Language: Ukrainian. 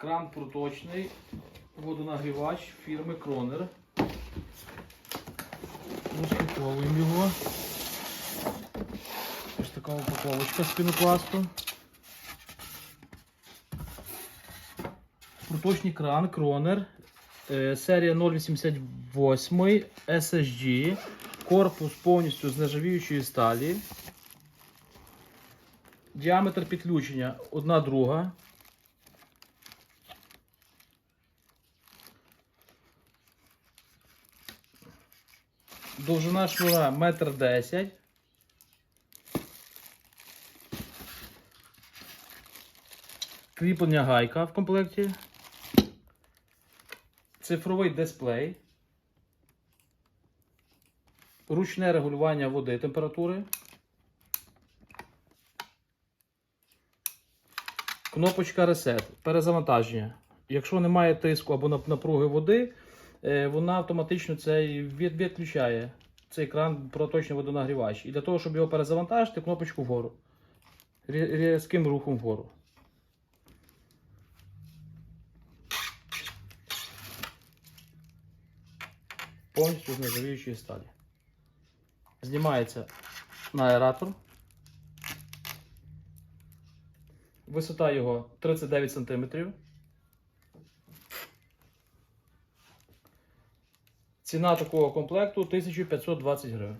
Кран проточний, водонагрівач фірми Кронер. Розпаковуємо його. Ось така упаковочка з пінопласту. Проточний кран Кронер. Е, Серія 088 SSG. Корпус повністю з нержавіючої сталі. Діаметр підключення 1 друга. Довжина шнура 1,10 м. Кріплення гайка в комплекті. Цифровий дисплей. Ручне регулювання води температури. Кнопочка Reset. Перезавантаження. Якщо немає тиску або напруги води, вона автоматично цей відключає цей кран проточний водонагрівач. І для того, щоб його перезавантажити, кнопочку вгору. Різким рухом вгору. Повністю з нержавіючої сталі. Знімається на аератор. Висота його 39 см. Ціна такого комплекту 1520 гривень.